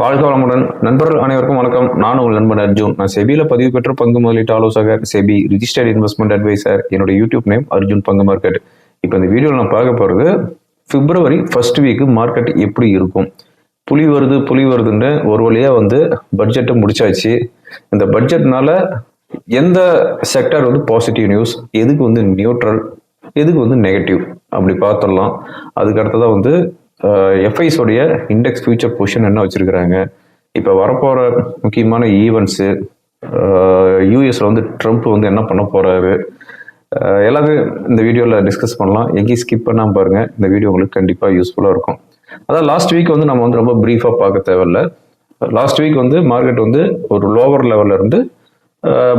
வாழ்க வளமுடன். நண்பர்கள் அனைவருக்கும் வணக்கம். நான் உங்கள் நண்பன் அர்ஜுன். நான் செபியில பதிவு பெற்ற பங்கு முதலீட்டு ஆலோசகர் செபி ரிஜிஸ்டர்ட் இன்வெஸ்ட்மெண்ட் அட்வைசர் என்னோட யூடியூப் நேம் அர்ஜுன் பங்கு மார்க்கெட் இப்போ இந்த வீடியோவில் நான் பார்க்க போகிறது பிப்ரவரி ஃபர்ஸ்ட் வீக்கு மார்க்கெட் எப்படி இருக்கும்? புலி வருது புலி வருதுன்னு ஒரு வழியாக வந்து பட்ஜெட்டை முடிச்சாச்சு. இந்த பட்ஜெட்னால எந்த செக்டார் வந்து பாசிட்டிவ் நியூஸ் எதுக்கு வந்து நியூட்ரல் எதுக்கு வந்து நெகட்டிவ் அப்படி பார்த்துடலாம். அதுக்கு அடுத்ததாக வந்து எஃப்ஐஸ் உடைய இண்டெக்ஸ் ஃபியூச்சர் பொசிஷன் என்ன வச்சுருக்குறாங்க? இப்போ வரப்போகிற முக்கியமான ஈவெண்ட்ஸு யூஎஸில் வந்து ட்ரம்ப் வந்து என்ன பண்ண போகிறாரு எல்லாமே இந்த வீடியோவில் டிஸ்கஸ் பண்ணலாம். எங்கேயும் ஸ்கிப் பண்ணாமல் பாருங்கள் இந்த வீடியோ உங்களுக்கு கண்டிப்பாக யூஸ்ஃபுல்லாக இருக்கும். அதான் லாஸ்ட் வீக் வந்து நம்ம வந்து ரொம்ப ப்ரீஃபாக பார்க்க தேவையில்ல. லாஸ்ட் வீக் வந்து மார்க்கெட் வந்து ஒரு லோவர் லெவலில் இருந்து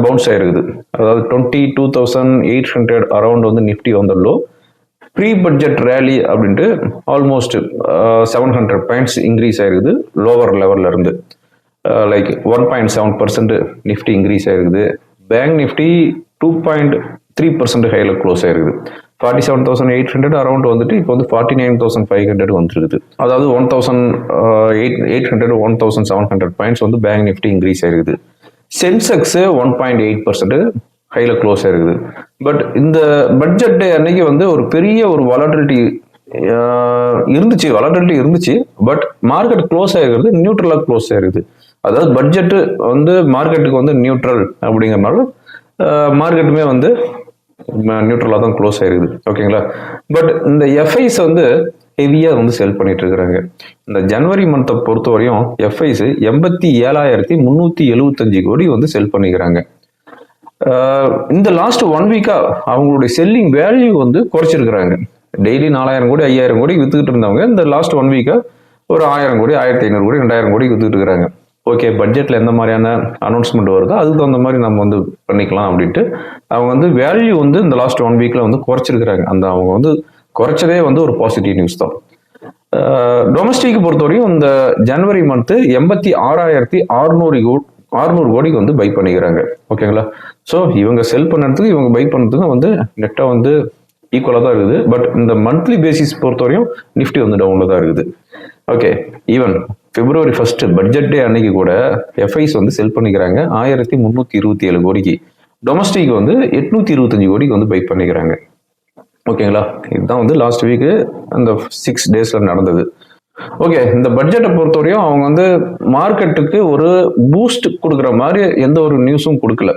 பவுன்ஸ் ஆகிருக்குது அதாவது twenty two thousand eight hundred around வந்து நிஃப்டி வந்த ப்ரீ பட்ஜெட் ரேலி அப்படின்ட்டு almost seven hundred points increase ஆயிருக்குது. லோவர் லெவல்ல இருந்து like one point seven percent Nifty increase ஆயிருக்குது. Bank Nifty two point three percent ஹையில் க்ளோஸ் ஆயிருக்குது. Forty seven thousand eight hundred around வந்துட்டு இப்போ வந்து forty nine thousand five hundred வந்துருக்குது. அதாவது one thousand eight eight hundred one thousand seven hundred points வந்து bank Nifty increase ஆயிருக்குது. Sensex one point eight percent கையில் க்ளோஸ் ஆயிருக்குது. பட் இந்த பட்ஜெட் டே அன்னைக்கு வந்து ஒரு பெரிய ஒரு வாலட்டிலிட்டி இருந்துச்சு. வாலட்டிலிட்டி இருந்துச்சு. பட் மார்க்கெட் க்ளோஸ் ஆகிருக்கிறது நியூட்ரலாக க்ளோஸ் ஆகிருக்குது அதாவது பட்ஜெட்டு வந்து மார்க்கெட்டுக்கு வந்து நியூட்ரல் அப்படிங்கிறனால மார்க்கெட்டுமே வந்து நியூட்ரலாக தான் க்ளோஸ் ஆயிருக்குது. ஓகேங்களா பட் இந்த எஃப்ஐஸ் வந்து ஹெவியாக வந்து செல் பண்ணிட்டு இருக்கிறாங்க. இந்த ஜனவரி மந்த்தை பொறுத்த வரையும் எஃப்ஐஸ் எண்பத்தி ஏழாயிரத்தி முந்நூற்றி எழுபத்தஞ்சு கோடி வந்து செல் பண்ணிக்கிறாங்க. இந்த லாஸ்ட் ஒன் வீக்காக அவங்களுடைய செல்லிங் வேல்யூ வந்து குறைச்சிருக்கிறாங்க. டெய்லி நாலாயிரம் கோடி ஐயாயிரம் கோடி வித்துக்கிட்டு இருந்தவங்க இந்த லாஸ்ட் ஒன் வீக்காக ஒரு ஆயிரம் கோடி ஆயிரத்தி ஐநூறு கோடி ரெண்டாயிரம் கோடி வித்துக்கிட்டு இருக்கிறாங்க ஓகே பட்ஜெட்ல எந்த மாதிரியான அனௌன்ஸ்மெண்ட் வருதோ அதுக்கு தகுந்த மாதிரி நம்ம வந்து பண்ணிக்கலாம் அப்படின்ட்டு அவங்க வந்து வேல்யூ வந்து இந்த லாஸ்ட் ஒன் வீக்ல வந்து குறைச்சிருக்கிறாங்க. அந்த அவங்க வந்து குறைச்சதே வந்து ஒரு பாசிட்டிவ் நியூஸ் தான். டொமஸ்டிக் பொறுத்தவரையும் இந்த ஜனவரி மந்த்து எண்பத்தி ஆறாயிரத்தி அறுநூறு அறுநூறு கோடிக்கு வந்து பை பண்ணிக்கிறாங்க. ஓகேங்களா ஸோ இவங்க செல் பண்ணுறதுக்கு இவங்க பை பண்ணுறதுக்கு வந்து நெட்டாக வந்து ஈக்குவலாக தான் இருக்குது. பட் இந்த மந்த்லி பேசிஸ் பொறுத்தவரையும் நிஃப்டி வந்து டவுனில் தான் இருக்குது. Okay even February first budget day அன்னைக்கு கூட எஃப்ஐஸ் வந்து செல் பண்ணிக்கிறாங்க. ஆயிரத்தி முந்நூற்றி இருபத்தி ஏழு கோடிக்கு. டொமஸ்டிக் வந்து எட்நூற்றி இருபத்தஞ்சு கோடிக்கு வந்து பை பண்ணிக்கிறாங்க. ஓகேங்களா இதுதான் வந்து லாஸ்ட் வீக்கு அந்த சிக்ஸ் டேஸில் நடந்தது. ஓகே இந்த பட்ஜெட்டை பொறுத்தவரையும் அவங்க வந்து மார்க்கெட்டுக்கு ஒரு பூஸ்ட் கொடுக்குற மாதிரி எந்த ஒரு நியூஸும் கொடுக்கல.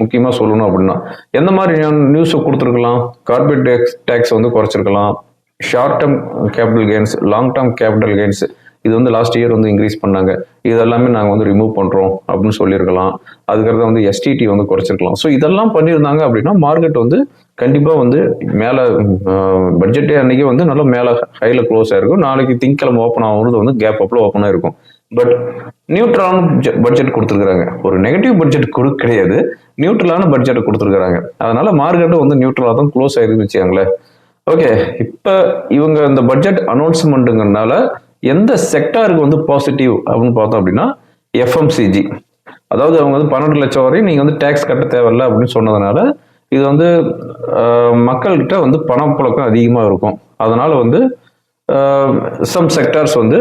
முக்கியமாக சொல்லணும் அப்படின்னா எந்த மாதிரி நியூஸை கொடுத்துருக்கலாம்? கார்பரேட் டேக்ஸ் டேக்ஸ் வந்து குறைச்சிருக்கலாம். Short term capital gains long term capital gains இது வந்து லாஸ்ட் இயர் வந்து இன்க்ரீஸ் பண்ணாங்க. இதெல்லாமே நாங்கள் வந்து ரிமூவ் பண்ணுறோம் அப்படின்னு சொல்லியிருக்கலாம். அதுக்கடுத்து வந்து எஸ்டிடி வந்து குறைச்சிருக்கலாம். ஸோ இதெல்லாம் பண்ணியிருந்தாங்க அப்படின்னா மார்க்கெட் வந்து கண்டிப்பாக வந்து மேலே பட்ஜெட்டே அன்னைக்கு வந்து நல்லா மேலே ஹையில் க்ளோஸ் ஆயிருக்கும். நாளைக்கு திங்கக்கிழமை ஓப்பன் ஆகுறது வந்து கேப் அப்பில் ஓப்பனாக இருக்கும் பட் நியூட்ரலான பட்ஜெட் கொடுத்துருக்குறாங்க. ஒரு நெகட்டிவ் பட்ஜெட் கொடு கிடையாது. நியூட்ரலான பட்ஜெட் கொடுத்துருக்குறாங்க. அதனால மார்க்கெட்டும் வந்து நியூட்ரலாக தான் க்ளோஸ் ஆகிருந்துச்சாங்களே ஓகே இப்போ இவங்க இந்த பட்ஜெட் அனௌன்ஸ்மெண்ட்டுங்கிறனால எந்த செக்டாருக்கு வந்து பாசிட்டிவ் அப்படின்னு பார்த்தோம் அப்படின்னா எஃப்எம்சிஜி அதாவது அவங்க வந்து பன்னெண்டு லட்சம் வரையும் நீங்கள் வந்து டேக்ஸ் கட்ட தேவையில்ல அப்படின்னு சொன்னதுனால இது வந்து மக்கள்கிட்ட வந்து பணப்புழக்கம் அதிகமாக இருக்கும். அதனால் வந்து சம் செக்டார்ஸ் வந்து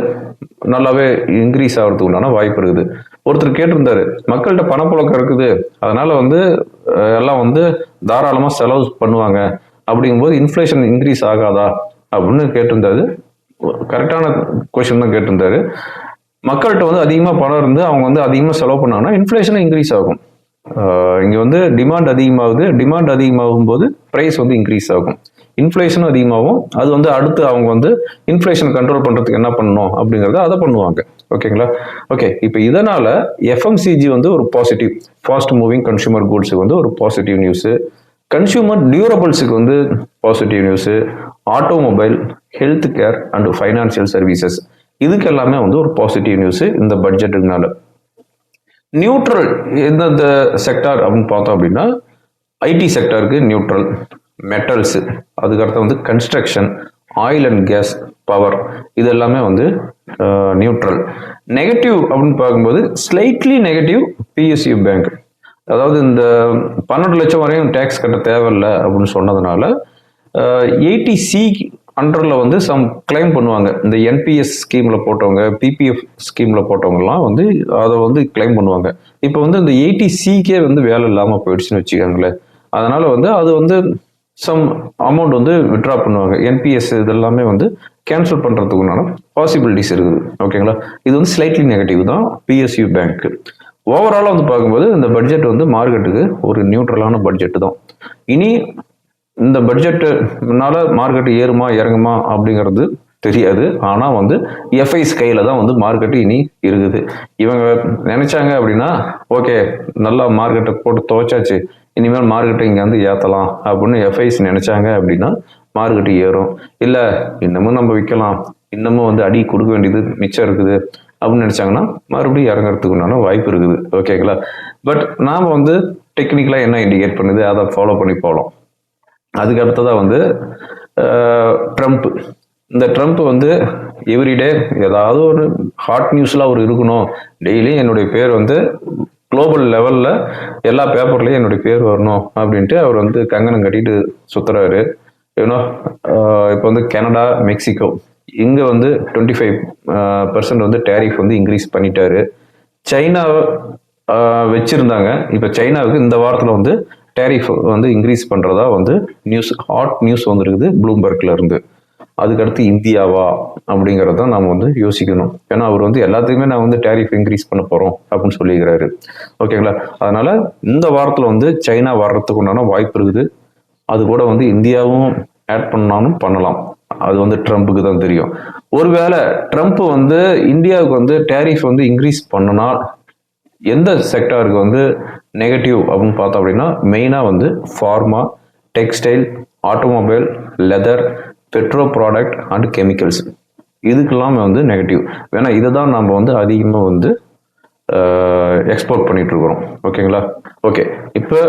நல்லாவே இன்க்ரீஸ் ஆகிறதுக்கு உண்டான வாய்ப்பு இருக்குது. ஒருத்தர் கேட்டிருந்தாரு மக்கள்கிட்ட பணப்புழக்கம் இருக்குது. அதனால வந்து எல்லாம் வந்து தாராளமாக செலவு பண்ணுவாங்க. அப்படிங்கும்போது இன்ஃப்ளேஷன் இன்க்ரீஸ் ஆகாதா? அப்படின்னு கேட்டிருந்தாரு கரெக்டான கொஷின் தான் கேட்டிருந்தாரு. மக்கள்கிட்ட வந்து அதிகமாக பணம் இருந்து அவங்க வந்து அதிகமாக செலவு பண்ணாங்கன்னா இன்ஃப்ளேஷனும் இன்க்ரீஸ் ஆகும். இங்கே வந்து டிமாண்ட் அதிகமாகுது. டிமாண்ட் அதிகமாகும் போது ப்ரைஸ் வந்து இன்க்ரீஸ் ஆகும். இன்ஃப்ளேஷனும் அதிகமாகும். அது வந்து அடுத்து அவங்க வந்து இன்ஃப்ளேஷன் கண்ட்ரோல் பண்ணுறதுக்கு என்ன பண்ணணும் அப்படிங்கிறத அதை பண்ணுவாங்க. ஓகேங்களா ஓகே இப்போ இதனால் எஃப்எம்சிஜி வந்து ஒரு பாசிட்டிவ் ஃபாஸ்ட் மூவிங் கன்சூமர் கூட்ஸுக்கு வந்து ஒரு பாசிட்டிவ் நியூஸு கன்சியூமர் டியூரபிள்ஸுக்கு வந்து positive news automobile health care and financial services இதுக்கு எல்லாமே வந்து ஒரு பாசிட்டிவ் நியூஸு இந்த பட்ஜெட்டுனால நியூட்ரல் எந்தெந்த செக்டார் அப்படின்னு பார்த்தோம் அப்படின்னா ஐடி செக்டாருக்கு நியூட்ரல் மெட்டல்ஸு அதுக்கடுத்து வந்து construction oil and gas power இது எல்லாமே வந்து நியூட்ரல் நெகட்டிவ் அப்படின்னு பார்க்கும்போது ஸ்லைட்லி நெகட்டிவ் பிஎஸ்யூ பேங்க் அதாவது இந்த பன்னெண்டு லட்சம் வரையும் டேக்ஸ் கட்ட தேவையில்லை அப்படின்னு சொன்னதுனால எயிட்டி சி அண்டரில் வந்து சம் கிளைம் பண்ணுவாங்க. இந்த என்பிஎஸ் ஸ்கீமில் போட்டவங்க பிபிஎஃப் ஸ்கீமில் போட்டவங்கலாம் வந்து அதை வந்து கிளைம் பண்ணுவாங்க. இப்போ வந்து இந்த எயிட்டி சிக்கே வந்து வேலை இல்லாமல் போயிடுச்சுன்னு வச்சுக்கோங்களேன். அதனால் வந்து அது வந்து சம் அமௌண்ட் வந்து விட்ரா பண்ணுவாங்க. என்பிஎஸ் இதெல்லாமே வந்து கேன்சல் பண்ணுறதுக்குண்டான பாசிபிலிட்டிஸ் இருக்குது. ஓகேங்களா இது வந்து ஸ்லைட்லி நெகட்டிவ் தான் பிஎஸ்யூ பேங்க்கு ஓவராலாக வந்து பார்க்கும்போது இந்த பட்ஜெட் வந்து மார்க்கெட்டுக்கு ஒரு நியூட்ரலான பட்ஜெட்டு தான். இனி இந்த பட்ஜெட்டுனால மார்க்கெட் ஏறுமா இறங்குமா அப்படிங்கிறது தெரியாது. ஆனால் வந்து எஃப்ஐஸ் கையில் தான் வந்து மார்க்கெட்டு இனி இருக்குது. இவங்க நினைச்சாங்க அப்படின்னா ஓகே நல்லா மார்க்கெட்டை போட்டு துவைச்சாச்சு. இனிமேல் மார்க்கெட்டை இங்கே வந்து ஏற்றலாம் அப்படின்னு எஃப்ஐஸ் நினைச்சாங்க அப்படின்னா மார்க்கெட்டு ஏறும். இல்லை இன்னமும் நம்ம விற்கலாம் இன்னமும் வந்து அடி கொடுக்க வேண்டியது மிச்சம் இருக்குது. அப்படின்னு நினைச்சாங்கன்னா மறுபடியும் இறங்குறதுக்கு உண்டான வாய்ப்பு இருக்குது. ஓகேங்களா பட் நாம் வந்து டெக்னிக்கலாக என்ன இண்டிகேட் பண்ணுது? அதை ஃபாலோ பண்ணி போகலாம். அதுக்கு அடுத்ததாக வந்து ட்ரம்ப் இந்த ட்ரம்ப் வந்து எவ்ரிடே ஏதாவது ஒரு ஹாட் நியூஸ்லாம் அவர் இருக்கணும். டெய்லி என்னுடைய பேர் வந்து குளோபல் லெவலில் எல்லா பேப்பர்லேயும் என்னுடைய பேர் வரணும் அப்படின்ட்டு அவர் வந்து கங்கணம் கட்டிட்டு சுற்றுறாரு ஏன்னா இப்போ வந்து கனடா மெக்சிகோ இங்கே வந்து டுவெண்ட்டி ஃபைவ் பர்சன்ட் வந்து டேரிஃப் வந்து இன்க்ரீஸ் பண்ணிட்டாரு. சைனாவை வச்சுருந்தாங்க. இப்போ சைனாவுக்கு இந்த வாரத்தில் வந்து டேரிஃப் வந்து இன்க்ரீஸ் பண்ணுறதா வந்து நியூஸ் ஹாட் நியூஸ் வந்துருக்குது ப்ளூம்பர்க்ல இருந்து. அதுக்கடுத்து இந்தியாவா அப்படிங்கிறத நாம் வந்து யோசிக்கணும். ஏன்னா அவர் வந்து எல்லாத்துக்குமே நான் வந்து டேரிஃப் இன்க்ரீஸ் பண்ண போகிறோம் அப்படின்னு சொல்லியிருக்கிறாரு. ஓகேங்களா? அதனால இந்த வாரத்தில் வந்து சைனா வர்றதுக்கு உண்டான வாய்ப்பு இருக்குது. அது கூட வந்து இந்தியாவும் ஆட் பண்ணாலும் பண்ணலாம். அது வந்து ட்ரம்ப்புக்கு தான் தெரியும். ஒருவேளை ட்ரம்ப் வந்து இந்தியாவுக்கு வந்து டேரிஃப் வந்து இன்க்ரீஸ் பண்ணனா எந்த செக்டாருக்கு வந்து நெகட்டிவ் அப்படின்னு பார்த்தோம் அப்படின்னா மெயினாக வந்து pharma textile automobile leather petro product and chemicals இதுக்கெல்லாமே வந்து நெகட்டிவ் வேணா இதை தான் நம்ம வந்து அதிகமாக வந்து எக்ஸ்போர்ட் பண்ணிட்டு இருக்கிறோம் ஓகேங்களா? ஓகே. இப்போ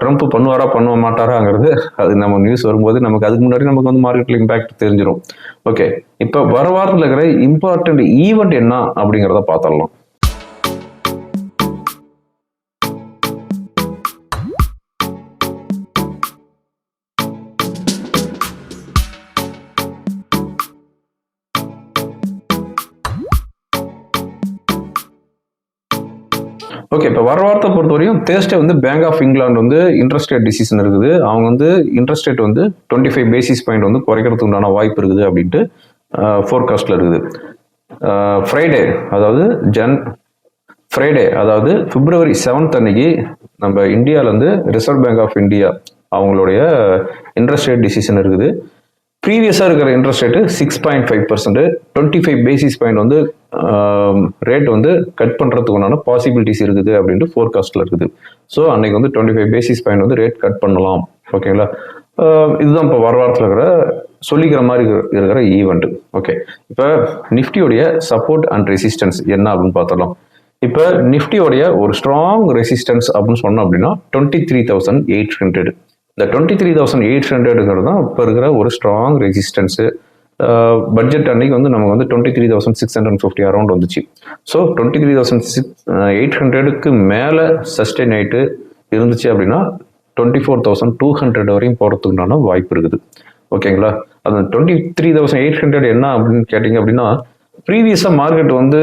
ட்ரம்ப் பண்ணுவாரா பண்ண மாட்டாராங்கிறது அது நம்ம நியூஸ் வரும்போது நமக்கு அதுக்கு முன்னாடி நமக்கு வந்து மார்க்கெட்டில் இம்பாக்ட் தெரிஞ்சிடும் ஓகே. இப்போ வர வாரத்தில் இருக்கிற இம்பார்ட்டன்ட் ஈவெண்ட் என்ன அப்படிங்கிறத பார்த்துடலாம். ஓகே இப்போ வர வாரத்தை பொறுத்தவரையும் தேர்ஸ்டே வந்து பேங்க் ஆஃப் இங்கிலாந்து வந்து இன்ட்ரெஸ்ட் ரேட் டிசிஷன் இருக்குது. அவங்க வந்து இன்ட்ரெஸ்ட் ரேட் வந்து டுவெண்ட்டி ஃபைவ் பேசிஸ் பாயிண்ட் வந்து குறைக்கிறதுக்கு உண்டான வாய்ப்பு இருக்குது அப்படின்ட்டு ஃபோர்காஸ்டில் இருக்குது. ஃப்ரைடே அதாவது ஜன் ஃப்ரைடே அதாவது பிப்ரவரி செவன்த் அன்னைக்கு நம்ம இந்தியாவிலேருந்து ரிசர்வ் பேங்க் ஆஃப் இந்தியா அவங்களுடைய இன்ட்ரெஸ்ட் ரேட் டிசிஷன் இருக்குது. ப்ரீவியஸாக இருக்கிற interest rate six point five percent twenty five basis point வந்து ரேட் வந்து கட் பண்ணுறதுக்குண்டான பாசிபிலிட்டிஸ் இருக்குது அப்படின்ட்டு ஃபோர்காஸ்ட்டில் இருக்குது. ஸோ அன்னைக்கு வந்து டுவெண்ட்டி ஃபைவ் பேசிஸ் பாயிண்ட் வந்து ரேட் கட் பண்ணலாம். ஓகேங்களா இதுதான் இப்போ வர வாரத்தில் இருக்கிற சொல்லிக்கிற மாதிரி இருக்கிற ஈவெண்ட் ஓகே இப்போ நிஃப்டியோடைய சப்போர்ட் அண்ட் ரெசிஸ்டன்ஸ் என்ன அப்படின்னு பார்த்துடலாம் இப்போ நிஃப்டியோடைய ஒரு ஸ்ட்ராங் ரெசிஸ்டன்ஸ் அப்படின்னு சொன்னோம் அப்படின்னா twenty three thousand eight hundred இந்த டுவெண்ட்டி த்ரீ தௌசண்ட் எயிட் ஹண்ட்ரடுங்கிறது தான் இப்போ இருக்கிற ஒரு ஸ்ட்ராங் ரெசிஸ்டன்ஸு பட்ஜெட் அன்னைக்கு வந்து நமக்கு வந்து twenty three thousand six hundred fifty around வந்துச்சு so twenty three thousand six eight ஹண்ட்ரடுக்கு மேலே சஸ்டெயின் ஆகிட்டு இருந்துச்சு அப்படின்னா twenty four thousand two hundred வரையும் போகிறதுக்குண்டான வாய்ப்பு இருக்குது. ஓகேங்களா? அந்த twenty three thousand eight hundred என்ன அப்படின்னு கேட்டிங்க அப்படின்னா ப்ரீவியஸாக மார்க்கெட் வந்து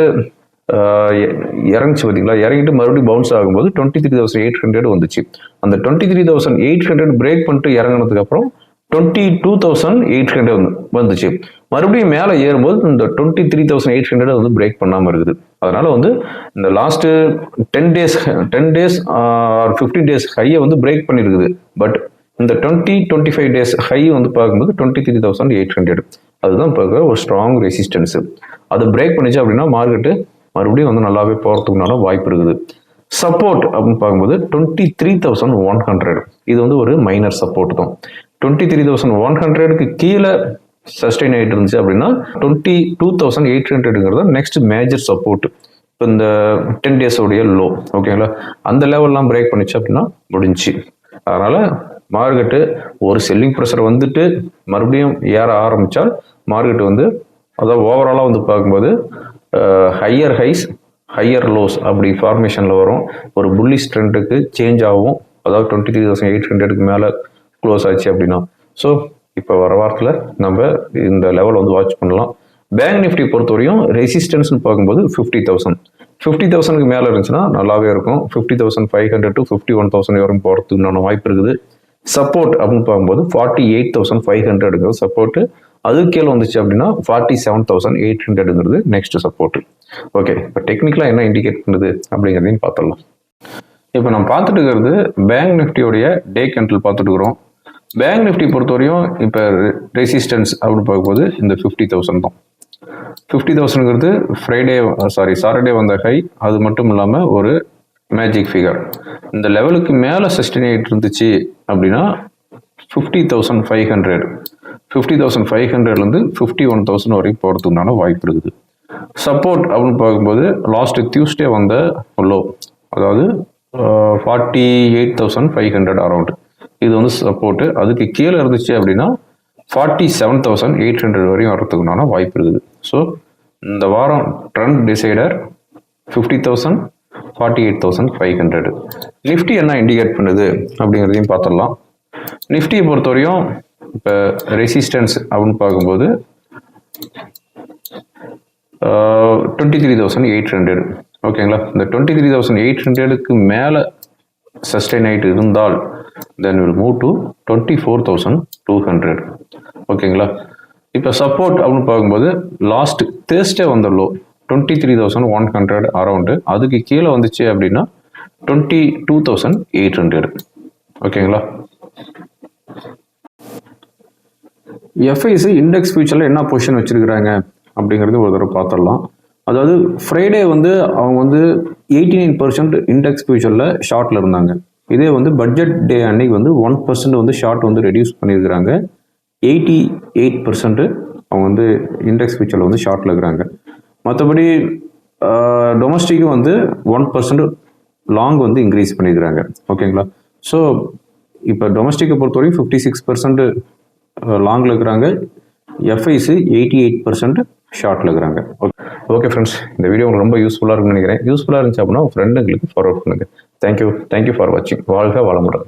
இறங்குச்சு பார்த்தீங்களா? இறங்கிட்டு மறுபடியும் பவுன்ஸ் ஆகும்போது twenty three thousand eight hundred வந்துச்சு. அந்த twenty three thousand eight hundred break பண்ணிட்டு இறங்கினதுக்கு அப்புறம் twenty two thousand eight hundred வந்துச்சு. மறுபடியும் மேலே ஏறும்போது இந்த twenty three thousand eight hundred வந்து பிரேக் பண்ணாமல் இருக்குது. அதனால வந்து இந்த last ten days ten days or fifteen days ஹையை வந்து பிரேக் பண்ணியிருக்குது பட் இந்த twenty twenty five days high வந்து பார்க்கும்போது twenty three thousand eight hundred அதுதான் பார்க்க ஒரு ஸ்ட்ராங் ரெசிஸ்டன்ஸு அது பிரேக் பண்ணிச்சு அப்படின்னா மார்க்கெட்டு மறுபடியும் வந்து நல்லாவே போகிறதுக்குனால வாய்ப்பு இருக்குது. சப்போர்ட் அப்படின்னு பார்க்கும்போது twenty three thousand one hundred இது வந்து ஒரு மைனர் சப்போர்ட் தான். டுவெண்ட்டி த்ரீ தௌசண்ட் ஒன் ஹண்ட்ரடுக்கு கீழே சஸ்டெயின் ஆகிட்டு இருந்துச்சு அப்படின்னா டுவெண்ட்டி டூ தௌசண்ட் எயிட் ஹண்ட்ரடுங்கிறது நெக்ஸ்ட் மேஜர் சப்போர்ட் இப்போ இந்த டென் டேஸோடைய லோ ஓகேங்களா அந்த லெவல்லாம் பிரேக் பண்ணிச்சு அப்படின்னா முடிஞ்சு. அதனால் மார்க்கெட்டு ஒரு செல்லிங் ப்ரெஷர் வந்துட்டு மறுபடியும் ஏற ஆரம்பித்தால் மார்க்கெட் வந்து அதாவது ஓவராலாக வந்து பார்க்கும்போது ஹையர் ஹைஸ் ஹையர் லோஸ் அப்படி ஃபார்மேஷனில் வரும். ஒரு புல்லிஷ் ட்ரெண்டுக்கு சேஞ்ச் ஆகும். அதாவது டுவெண்ட்டி த்ரீ தௌசண்ட் எயிட் ஹண்ட்ரடுக்கு மேலே க்ளோஸ் ஆச்சு அப்படின்னா. ஸோ இப்போ வர வாரத்தில் நம்ம இந்த லெவல் வந்து வாட்ச் பண்ணலாம். பேங்க் நிஃப்டி பொறுத்தவரையும் ரெசிஸ்டன்ஸ்னு பார்க்கும்போது ஃபிஃப்டி தௌசண்ட் ஃபிஃப்டி தௌசண்ட்க்கு மேலே இருந்துச்சுன்னா நல்லாவே இருக்கும். Fifty thousand five hundred to fifty one thousand வரைக்கும் போகிறதுக்கு வாய்ப்பு இருக்குது. சப்போர்ட் அப்படின்னு பார்க்கும்போது ஃபார்ட்டி எயிட் தௌசண்ட் ஃபைவ் ஹண்ட்ரடுங்கிறது சப்போர்ட்டு அது கீழே வந்துச்சு அப்படின்னா ஃபார்ட்டி செவன் தௌசண்ட் எயிட் ஹண்ட்ரடுங்கிறது நெக்ஸ்ட் சப்போர்ட் ஓகே இப்போ டெக்னிக்கலாக என்ன இண்டிகேட் பண்ணுது அப்படிங்கிறதையும் பார்த்துடலாம். இப்போ நம்ம பார்த்துட்டு இருக்கிறது பேங்க் நிஃப்டியோடைய டே கேண்டில் பார்த்துட்டு இருக்கிறோம். பேங்க் நிஃப்டி பொறுத்தவரையும் இப்போ ரெசிஸ்டன்ஸ் அப்படின்னு பார்க்கும்போது இந்த ஃபிஃப்டி தௌசண்ட் தான். ஃபிஃப்டி தௌசண்ட்ங்கிறது ஃப்ரைடே சாரி சாட்டர்டே வந்த ஹை அது மட்டும் இல்லாமல் ஒரு மேஜிக் ஃபிகர் இந்த லெவலுக்கு மேலே சஸ்டெயின் ஆகிட்டு இருந்துச்சு அப்படின்னா fifty thousand five hundred fifty thousand five ஹண்ட்ரட்லேருந்து ஃபிஃப்டி ஒன் தௌசண்ட் வரைக்கும் போகிறதுக்குனால வாய்ப்பு இருக்குது. சப்போர்ட் அப்படின்னு பார்க்கும்போது லாஸ்ட் டியூஸ்டே வந்த லோ அதாவது forty eight thousand five hundred around இது வந்து சப்போர்ட்டு அதுக்கு கீழே இருந்துச்சு அப்படின்னா forty seven thousand eight hundred வரையும் வரத்துக்குனால வாய்ப்பு இருக்குது. ஸோ இந்த வாரம் trend decider fifty thousand forty eight thousand five hundred Nifty என்ன இண்டிகேட் பண்ணுது அப்படிங்கிறதையும் பார்த்துடலாம். நிஃப்டியை பொறுத்தவரையும் இப்போ ரெசிஸ்டன்ஸ் அப்படின்னு பார்க்கும்போது twenty three thousand eight hundred ஓகேங்களா? இந்த டுவெண்ட்டி த்ரீ தௌசண்ட் எயிட் ஹண்ட்ரடுக்கு மேலே சஸ்டைன் ஆகிட்டு இருந்தால் then will move to twenty four thousand two hundred ஓகேங்களா? இப்போ சப்போர்ட் அப்படின்னு பார்க்கும்போது லாஸ்ட் தேர்ஸ்டே வந்த low twenty three thousand one hundred around அதுக்கு கீழே வந்துச்சு அப்படின்னா twenty two thousand eight hundred ஓகேங்களா? எஃப்ஐசி இண்டெக்ஸ் ஃபியூச்சரில் என்ன பொசிஷன் வச்சுருக்கிறாங்க அப்படிங்கிறது ஒரு தடவை பார்த்துடலாம். அதாவது ஃப்ரைடே வந்து அவங்க வந்து எயிட்டி நைன் பர்சன்ட் இண்டெக்ஸ் ஃபியூச்சரில் ஷார்ட்டில் இருந்தாங்க. இதே வந்து பட்ஜெட் டே அன்னைக்கு வந்து ஒன் பர்சன்ட் வந்து ஷார்ட் வந்து ரெடியூஸ் பண்ணியிருக்கிறாங்க. எயிட்டி எயிட் பர்சன்ட் அவங்க வந்து இண்டெக்ஸ் ஃபியூச்சரில் வந்து ஷார்ட்டில் இருக்கிறாங்க. மற்றபடி டொமஸ்டிக்கும் வந்து ஒன் பர்சன்ட் லாங் வந்து இன்க்ரீஸ் பண்ணியிருக்கிறாங்க. ஓகேங்களா ஸோ இப்போ டொமஸ்டிக்கை பொறுத்தவரைக்கும் ஃபிஃப்டி சிக்ஸ் பர்சன்ட் லாங்கில் இருக்கிறாங்க. எஃப்ஐஸு எயிட்டி எயிட் பர்சன்ட் ஷார்ட்டில் இருக்கிறாங்க. ஓகே ஓகே ஃப்ரெண்ட்ஸ் இந்த வீடியோ உங்களுக்கு ரொம்ப யூஸ்ஃபுல்லாக இருக்குன்னு நினைக்கிறேன். யூஸ்ஃபுல்லாக இருந்துச்சு அப்படின்னா உங்கள் ஃப்ரெண்டுங்களுக்கு ஃபார்வர்ட் பண்ணுங்கள் thank you thank you for வாட்சிங் வாழ்க வளமுடன்.